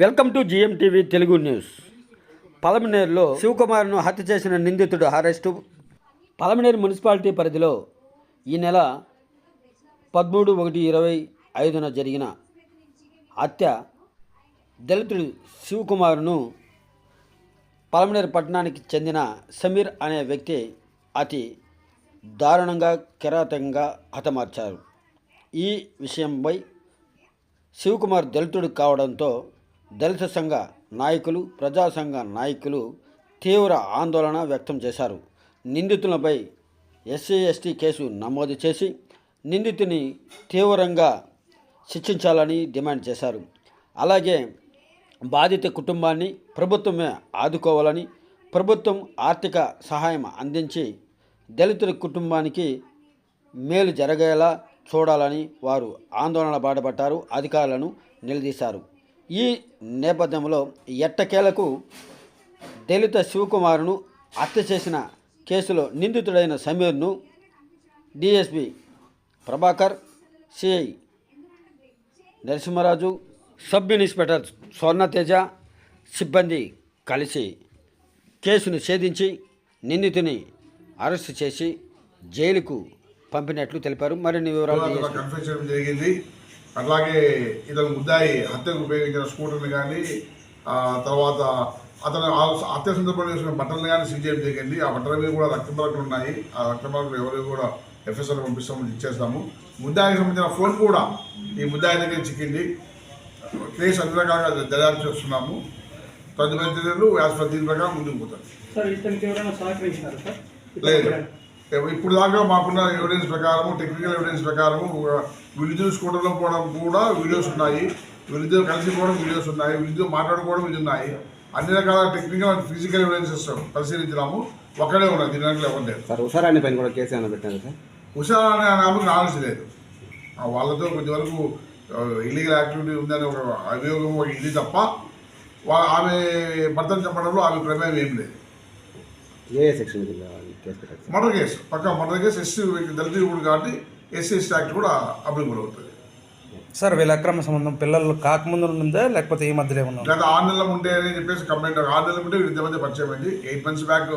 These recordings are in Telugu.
Welcome to GM TV Telugu news. పలమనేరులో శివకుమార్ను హత్య చేసిన నిందితుడు అరెస్టు. పలమనేరు మున్సిపాలిటీ పరిధిలో ఈ నెల పదమూడు ఒకటి ఇరవై ఐదున జరిగిన హత్య దళితుడు శివకుమార్ను పలమనేరు పట్టణానికి చెందిన సమీర్ అనే వ్యక్తి అతి దారుణంగా కిరాతకంగా హతమార్చారు. ఈ విషయంపై శివకుమార్ దళితుడు కావడంతో దళిత సంఘ నాయకులు ప్రజా సంఘ నాయకులు తీవ్ర ఆందోళన వ్యక్తం చేశారు. నిందితులపై ఎస్సీ ఎస్టీ కేసు నమోదు చేసి నిందితుని తీవ్రంగా శిక్షించాలని డిమాండ్ చేశారు. అలాగే బాధిత కుటుంబాన్ని ప్రభుత్వమే ఆదుకోవాలని ప్రభుత్వం ఆర్థిక సహాయం అందించి దళితుల కుటుంబానికి మేలు జరగేలా చూడాలని వారు ఆందోళన బాటపట్టారు అధికారులను నిలదీశారు. ఈ నేపథ్యంలో ఎట్టకేలకు దళిత శివకుమార్ను హత్య చేసిన కేసులో నిందితుడైన సమీర్ను DSP Prabhakar CI Narasimharaju sub inspector Swarnateja సిబ్బంది కలిసి కేసును ఛేదించి నిందితుని అరెస్టు చేసి జైలుకు పంపినట్లు తెలిపారు. మరిన్ని వివరాలు జరిగింది. అట్లాగే ఇతను ముద్దాయి హత్యకు ఉపయోగించిన స్కూటర్ని కానీ తర్వాత అతను ఆ హత్య సందర్భంలో వేసిన బట్టలను కానీ సీజ్ చేయడం జరిగింది. ఆ బట్టల మీద కూడా రక్త మరకలు ఉన్నాయి. ఆ రక్త మరకలు ఎవరు కూడా ఎఫ్ఎస్ఆర్ పంపిస్తామని ఇచ్చేస్తాము. ముద్దాయికి సంబంధించిన ఫోన్ కూడా ఈ ముద్దాయి దగ్గర చిక్కింది. కేసు అన్ని రకాలుగా దర్యాప్తు చేస్తున్నాము తదుపరి యాజ్ దీని ప్రకారం ముందుకు పోతారు. లేదు. ఇప్పుడు దాకా మాకున్న ఎవిడెన్స్ ప్రకారం టెక్నికల్ ఎవిడెన్స్ ప్రకారం వీళ్ళిద్దరు స్కూటర్లో పోవడం కూడా వీడియోస్ ఉన్నాయి. వీళ్ళిద్దరు కలిసి పోవడం వీడియోస్ ఉన్నాయి. వీళ్ళిద్దరు మాట్లాడుకోవడం ఇది ఉన్నాయి. అన్ని రకాల టెక్నికల్ అండ్ ఫిజికల్ ఎవిడెన్సెస్ పరిశీలించినాము ఒక్కడే ఉన్నాయి దీని ఎవరు లేదు సార్ ఉషారాణి పైన కూడా కేసు ఏమైనా పెట్టారు సార్? ఉషా అనే ఆమెకు నాలెడ్జ్ లేదు. వాళ్ళతో కొంచెంవరకు ఇల్లీగల్ యాక్టివిటీ ఉందనే ఒక అభియోగం ఇది తప్ప ఆమె భర్తను చంపడంలో ఆమె ప్రమేయం ఏం లేదు. ఏ సెక్షన్ కింద కేసు పెట్టారు సార్ మర్డర్ కేసు. పక్క మర్డర్ కేసు ఎస్సీ దళిత ఇప్పుడు కాబట్టి ఎస్సీ ఎస్టీ యాక్ట్ కూడా అప్లికబుల్ అవుతుంది. సార్ వీళ్ళ అక్రమ సంబంధం పిల్లలు కాకముందు ఉందా లేకపోతే ఈ మధ్యలో ఉందా? గత ఆరు నెలల ముందే అని చెప్పేసి కంప్లైంట్ ఆరు నెలల ముందే వీళ్ళ మధ్య పరిచయం అయింది. ఎయిట్ మంత్స్ బ్యాక్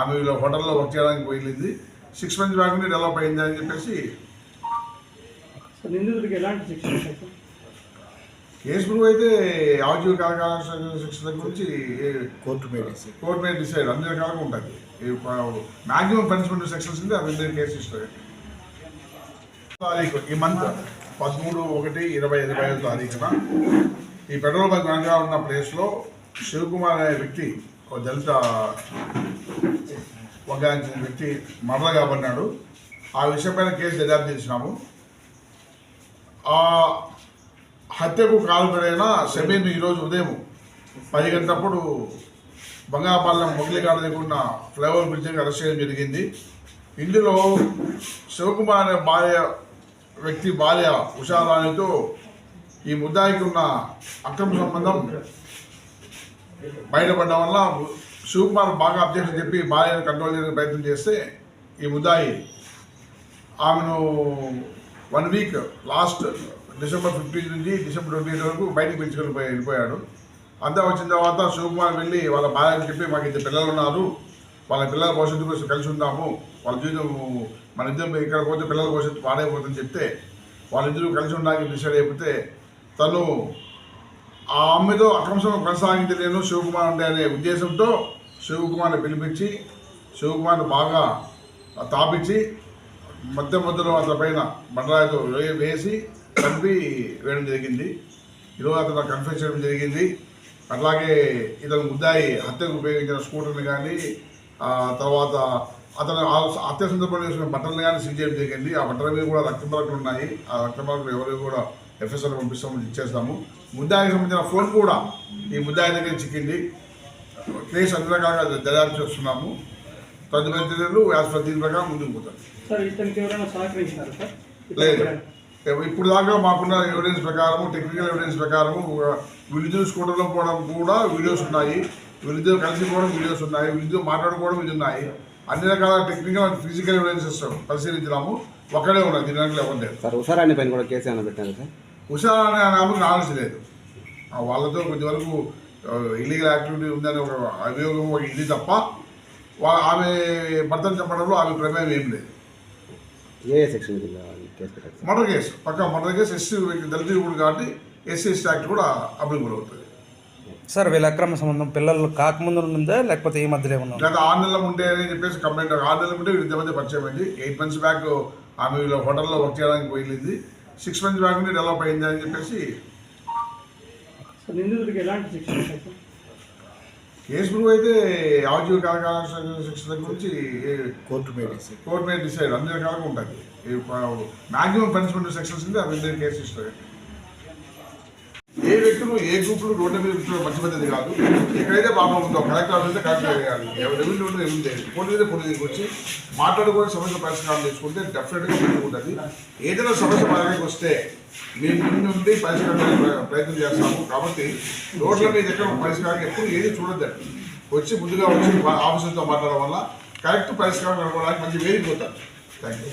ఆమె వీళ్ళ హోటల్లో వర్క్ చేయడానికి వెళ్ళింది సిక్స్ మంత్స్ బ్యాక్ నుండి డెవలప్ అయింది అని చెప్పేసి నిందితుడికి ఎలాంటి కేసు ప్రూవ్ అయితే యావజీవ కాలకాల శిక్ష దగ్గర నుంచి కోర్టు మీద కోర్టు మీద డిసైడ్ అన్ని రకాలుగా ఉంటుంది. మ్యాక్సిమం పనిష్మెంట్ సెక్షన్స్ ఉంది అది రెండు కేసు ఇస్తుంది తారీఖు ఈ మంత్ పదమూడు ఒకటి ఇరవై ఇరవై ఐదు తారీఖున ఈ పెట్రోల్ బంక్ వెనక ఉన్న ప్లేస్లో శివకుమార్ అనే వ్యక్తి ఒక దళిత వర్గానికి వ్యక్తి మరల కాబడినాడు. ఆ విషయంపైన కేసు దర్యాప్తు చేసినాము. ఆ హత్యకు కాల్పడైన సమీర్ని ఈరోజు ఉదయం పది గంటలప్పుడు బంగాపాలెం మొగలిగాడ దగ్గర ఫ్లైఓవర్ బ్రిడ్జ్ అరెస్ట్ చేయడం జరిగింది. ఇందులో శివకుమార్ అనే భార్య వ్యక్తి భార్య ఉషారాణితో ఈ ముద్దాయికి ఉన్న అక్రమ సంబంధం బయటపడడం వల్ల శివకుమార్ బాగా అబ్జెక్షన్ చెప్పి భార్యను కంట్రోల్ చేయడానికి ప్రయత్నం చేస్తే ఈ ముద్దాయి ఆమెను one week last December fifteen నుంచి డిసెంబర్ ట్వంటీ ఎయిట్ వరకు బయటికి పిలుచుకొని పోయి వెళ్ళిపోయాడు. అంతా వచ్చిన తర్వాత శివకుమార్ వెళ్ళి వాళ్ళ భార్యని చెప్పి మాకు ఇద్దరు పిల్లలు ఉన్నారు. వాళ్ళ పిల్లల భవిష్యత్తు కోసం కలిసి ఉందాము. వాళ్ళ జీవితం మన ఇద్దరు ఇక్కడ పోతే పిల్లల భవిష్యత్తు పాడైపోతుందని చెప్తే వాళ్ళిద్దరూ కలిసి ఉండడానికి డిసైడ్ అయిపోతే తను ఆ అమ్మాయితో అక్రమశం కొనసాగించలేను శివకుమార్ ఉండే అనే ఉద్దేశంతో శివకుమార్ని పిలిపించి శివకుమార్ని బాగా తాపించి మధ్య మధ్యలో అతని పైన బండరాయితో వే- వేసి కలిపి వేయడం జరిగింది. ఈరోజు అతను కన్ఫెస్ చేయడం జరిగింది. అట్లాగే ఇతను ముద్దాయి హత్యకు ఉపయోగించిన స్కూటర్ని కానీ తర్వాత అతను హత్య సందర్భంలో వేసిన బట్టలను కానీ సీజ్ చేయడం జరిగింది. ఆ బట్టల మీద కూడా రక్త మరకలు ఉన్నాయి. ఆ రక్త మరకలు ఎవరు కూడా ఎఫ్ఎస్ఆర్ పంపిస్తామని ఇచ్చేస్తాము. ముద్దాయికి సంబంధించిన ఫోన్ కూడా ఈ ముద్దాయి దగ్గర చిక్కింది. కేసు అన్ని రకాలుగా దర్యాప్తు చేస్తున్నాము. తదుపరి యాజ్ పర్ దీని ప్రకారం ముందుకు సార్? లేదు. ఇప్పుడు దాకా మాకున్న ఎవిడెన్స్ ప్రకారం టెక్నికల్ ఎవిడెన్స్ ప్రకారం వీళ్ళిద్దరు స్కూటర్లో పోవడం కూడా వీడియోస్ ఉన్నాయి. వీళ్ళిద్దరు కలిసి పోవడం వీడియోస్ ఉన్నాయి. వీళ్ళిద్దరు మాట్లాడుకోవడం ఇది ఉన్నాయి. అన్ని రకాల టెక్నికల్ అండ్ ఫిజికల్ ఎవిడెన్సెస్ పరిశీలించినాము. ఒక్కడే ఉన్నది దీని దాంట్లో ఎవరు లేదు సార్ ఉషారాణి పైన కూడా కేసు ఏమైనా పెట్టారు సార్. అనే ఆమెకు నాలెడ్జ్ లేదు. వాళ్ళతో కొంతవరకు ఇల్లీగల్ యాక్టివిటీ ఉందని ఒక అభియోగం ఇది తప్ప ఆమె భర్తను చంపడంలో ఆమె ప్రమేయం ఏం లేదు. ఏ ఏ సెక్షన్ కింద కేసు పెట్టారు? Sir murder case. పక్క మర్డర్ కేసు ఎస్సీ దళిత యువకుడు కాబట్టి ఎస్సీ ఎస్టీ యాక్ట్ కూడా అప్లికబుల్ అవుతుంది సార్ వీళ్ళ అక్రమ సంబంధం పిల్లలు కాకముందు ఉందా లేకపోతే ఈ మధ్యలో ఉందా? గత ఆరు నెలల ఉంటే అని చెప్పేసి కంప్లైంట్ ఆరు నెలల ఉంటే వీళ్ళ మధ్య పరిచయం అయింది. ఎయిట్ మంత్స్ బ్యాక్ ఆమె వీళ్ళ హోటల్లో వర్క్ చేయడానికి వెళ్ళింది సిక్స్ మంత్స్ బ్యాక్ నుండి డెవలప్ అయింది అని చెప్పేసి నిందితుడికి ఎలాంటి కేసు ప్రూవ్ అయితే యావజీవ కాలకాల శిక్షణ గురించి కోర్టు మీద. కోర్టు మీద డిసైడ్ అన్ని రకాలుగా ఉంటుంది? మాక్సిమం పనిష్మెంట్ సెక్షన్స్ ఉంది అవి ఇద్దరు కేసు ఇస్తారు ఏ వ్యక్తులు ఏ గ్రూపులు రోడ్డు మీద మంచి పద్ధతి కాదు. ఎక్కడైతే పాపం ఉందో కలెక్టర్ ఆఫీస్ కలెక్టర్ చేయాలి ఎవరు రెవెన్యూ ఉంటే రెవెన్యూ చేయాలి పోటీ మీద పోటీ దగ్గరికి వచ్చి మాట్లాడుకొని సమస్య పరిష్కారం చేసుకుంటే డెఫినెట్గా ఉంటుంది. ఏదైనా సమస్య దగ్గరికి వస్తే మేము ముందు నుండి పరిష్కారానికి ప్రయత్నం చేస్తాము. కాబట్టి రోడ్ల మీద ఎక్కడ పరిష్కారం ఎప్పుడు ఏది చూడద్దండి వచ్చి ముందుగా వచ్చి ఆఫీసులతో మాట్లాడడం వల్ల కరెక్ట్ పరిష్కారం కనుక్కోవడానికి మంచి వేదిక పోతారు థ్యాంక్ యూ